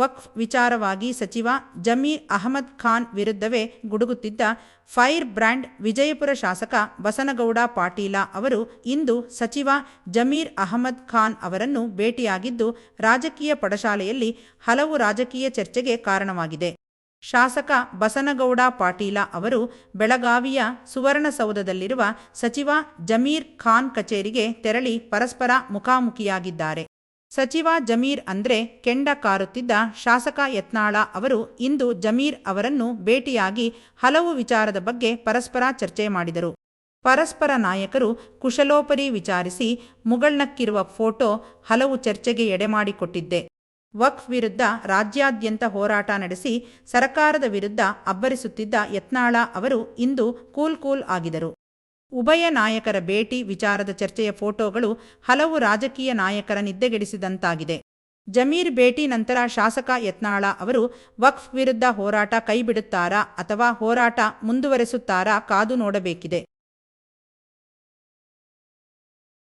ವಕ್ಫ್ ವಿಚಾರವಾಗಿ ಸಚಿವ ಜಮೀರ್ ಅಹಮದ್ ಖಾನ್ ವಿರುದ್ಧವೇ ಗುಡುಗುತ್ತಿದ್ದ ಫೈರ್ ಬ್ರ್ಯಾಂಡ್ ವಿಜಯಪುರ ಶಾಸಕ ಬಸನಗೌಡ ಪಾಟೀಲ ಅವರು ಇಂದು ಸಚಿವ ಜಮೀರ್ ಅಹಮದ್ ಖಾನ್ ಅವರನ್ನು ಭೇಟಿಯಾಗಿದ್ದು, ರಾಜಕೀಯ ಪಡಶಾಲೆಯಲ್ಲಿ ಹಲವು ರಾಜಕೀಯ ಚರ್ಚೆಗೆ ಕಾರಣವಾಗಿದೆ. ಶಾಸಕ ಬಸನಗೌಡ ಪಾಟೀಲ ಅವರು ಬೆಳಗಾವಿಯ ಸುವರ್ಣಸೌಧದಲ್ಲಿರುವ ಸಚಿವ ಜಮೀರ್ ಖಾನ್ ಕಚೇರಿಗೆ ತೆರಳಿ ಪರಸ್ಪರ ಮುಖಾಮುಖಿಯಾಗಿದ್ದಾರೆ. ಸಚಿವ ಜಮೀರ್ ಅಂದ್ರೆ ಕೆಂಡ ಕಾರುತ್ತಿದ್ದ ಶಾಸಕ ಯತ್ನಾಳ ಅವರು ಇಂದು ಜಮೀರ್ ಅವರನ್ನು ಭೇಟಿಯಾಗಿ ಹಲವು ವಿಚಾರದ ಬಗ್ಗೆ ಪರಸ್ಪರ ಚರ್ಚೆ ಮಾಡಿದರು. ಪರಸ್ಪರ ನಾಯಕರು ಕುಶಲೋಪರಿ ವಿಚಾರಿಸಿ ಮುಗಳ್ನಕ್ಕಿರುವ ಫೋಟೋ ಹಲವು ಚರ್ಚೆಗೆ ಎಡೆಮಾಡಿಕೊಟ್ಟಿದ್ದೆ ವಕ್ಫ್ ವಿರುದ್ಧ ರಾಜ್ಯಾದ್ಯಂತ ಹೋರಾಟ ನಡೆಸಿ ಸರಕಾರದ ವಿರುದ್ಧ ಅಬ್ಬರಿಸುತ್ತಿದ್ದ ಯತ್ನಾಳ ಅವರು ಇಂದು ಕೂಲ್ ಕೂಲ್ ಆಗಿದರು. ಉಭಯ ನಾಯಕರ ಭೇಟಿ, ವಿಚಾರದ ಚರ್ಚೆಯ ಫೋಟೋಗಳು ಹಲವು ರಾಜಕೀಯ ನಾಯಕರ ನಿದ್ದೆಗೆಡಿಸಿದಂತಾಗಿದೆ. ಜಮೀರ್ ಭೇಟಿ ನಂತರ ಶಾಸಕ ಯತ್ನಾಳ ಅವರು, ವಕ್ಫ್ ವಿರುದ್ಧ ಹೋರಾಟ ಕೈಬಿಡುತ್ತಾರಾ ಅಥವಾ ಹೋರಾಟ ಮುಂದುವರೆಸುತ್ತಾರಾ ಕಾದು ನೋಡಬೇಕಿದೆ.